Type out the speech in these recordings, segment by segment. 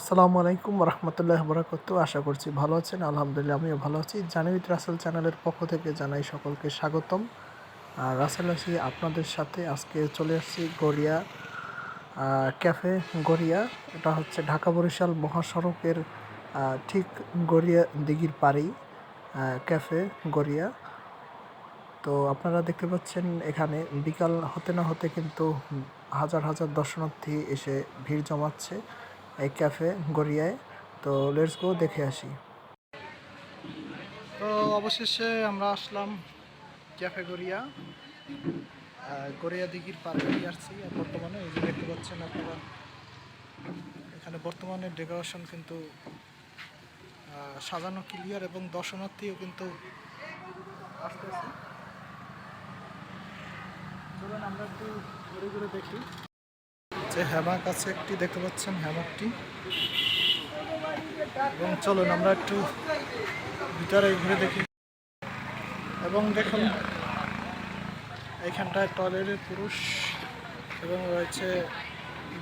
আসসালামু আলাইকুম রহমতুল্লাহ বরাকত আশা করছি ভালো আছেন আলহামদুলিল্লাহ আমিও ভালো আছি। জানিবিত রাসেল চ্যানেলের পক্ষ থেকে জানাই সকলকে স্বাগতম। আর রাসেল আসি আপনাদের সাথে আজকে চলে আসছি গড়িয়া ক্যাফে গড়িয়া। এটা হচ্ছে ঢাকা বরিশাল মহাসড়কের ঠিক গড়িয়া দিঘির আহ, ক্যাফে গড়িয়া। তো আপনারা দেখতে পাচ্ছেন এখানে বিকাল হতে না হতে কিন্তু হাজার হাজার দর্শনার্থী এসে ভিড় জমাচ্ছে। এই ক্যাফে গড়িয়ায়। তো লেটস গো দেখে আসি। তো অবশেষে আমরা আসলাম ক্যাফে গড়িয়া। গড়িয়া দিঘির পাড়ে আসছি বর্তমানে এই যে দেখতে পাচ্ছেন আপনারা, এখানে বর্তমানে ডেকোরেশন কিন্তু সাজানো ক্লিয়ার এবং দর্শনার্থীও কিন্তু আসতেছে। আমরা একটু ঘুরে ঘুরে দেখি। যে হ্যামাক আছে একটি দেখতে পাচ্ছেন হ্যামাকটি। এবং চলুন আমরা একটু ভিতরে ঘুরে দেখি। এবং দেখুন এইখানটায় টয়লেটের পুরুষ এবং রয়েছে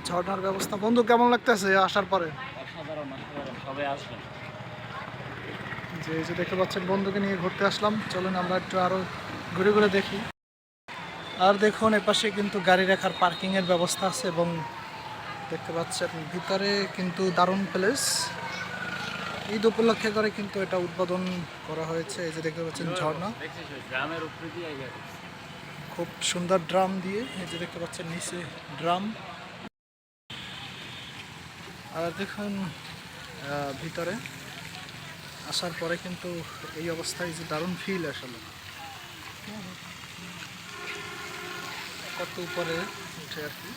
ঝর্ণার ব্যবস্থা। বন্ধু কেমন লাগতেছে আসার পরে? যে যে দেখতে পাচ্ছেন বন্ধুকে নিয়ে ঘুরতে আসলাম। চলুন আমরা একটু আরও ঘুরে ঘুরে দেখি। আর দেখুন, এপাশে কিন্তু গাড়ি রাখার পার্কিং এর ব্যবস্থা আছে এবং দেখতে পাচ্ছেন, ভিতরে কিন্তু দারুণ প্লেস ঈদ উপলক্ষে করে কিন্তু এটা উদ্বোধন করা হয়েছে। এই যে দেখতে পাচ্ছেন ঝর্ণা। খুব সুন্দর ড্রাম দিয়ে, এই যে দেখতে পাচ্ছেন নিচে ড্রাম। আর দেখুন ভিতরে আসার পরে কিন্তু এই অবস্থায় যে দারুণ ফিল আসলে। কত উপরে উঠে আর কি।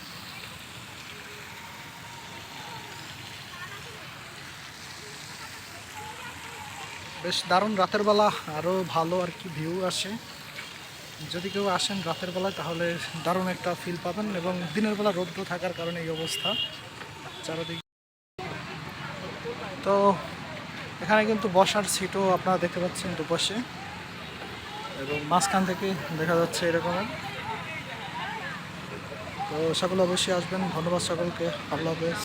বেশ দারুণ রাতের বেলা আরও ভালো আর কি ভিউ আসে। যদি কেউ আসেন রাতের বেলায়, তাহলে দারুণ একটা ফিল পাবেন এবং দিনের বেলা রৌদ্র থাকার কারণে এই অবস্থা। চারদিক তো এখানে কিন্তু বসার সিটও আপনারা দেখতে পাচ্ছেন দুপাশে এবং মাঝখান থেকে দেখা যাচ্ছে এরকমের তো সকলে অবশ্যই আসবেন। ধন্যবাদ সকলকে। আল্লাহ হাফেজ।